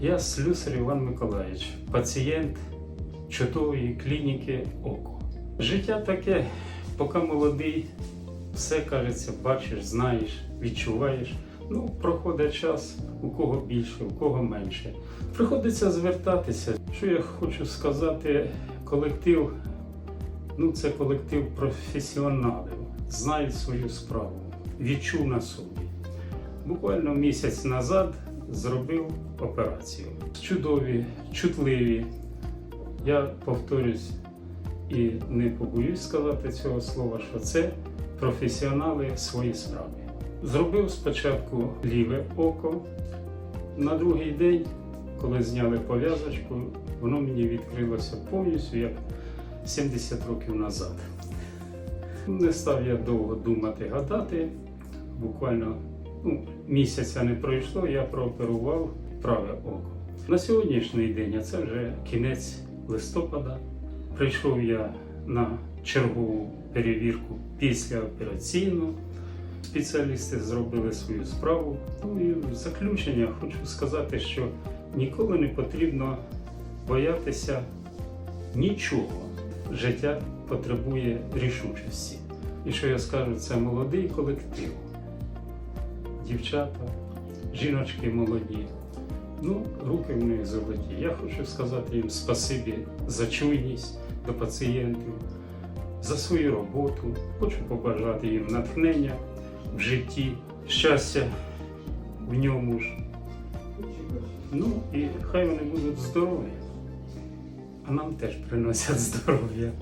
Я слюсар Іван Миколаївич, пацієнт чудової клініки ОКО. Життя таке, поки молодий, все кажеться, бачиш, знаєш, відчуваєш. Ну, проходить час, у кого більше, у кого менше. Приходиться звертатися. Що я хочу сказати, колектив, ну це колектив професіоналів, знають свою справу, відчув на собі. Буквально місяць назад зробив операцію. Чудові, чутливі. Я повторюсь і не побоюсь сказати цього слова, що це професіонали свої справи. Зробив спочатку ліве око. На другий день, коли зняли пов'язочку, воно мені відкрилося повністю як 70 років назад. Не став я довго думати, гадати. Буквально ну, місяця не пройшло, я прооперував праве око. На сьогоднішній день, а це вже кінець листопада, прийшов я на чергову перевірку післяопераційну. Спеціалісти зробили свою справу. Ну і в заключення хочу сказати, що ніколи не потрібно боятися нічого. Життя потребує рішучості. І що я скажу, це молодий колектив. Дівчата, жіночки молоді. Ну, руки в них золоті. Я хочу сказати їм спасибі за чуйність до пацієнтів, за свою роботу. Хочу побажати їм натхнення в житті, щастя в ньому ж. Ну і хай вони будуть здорові, а нам теж приносять здоров'я.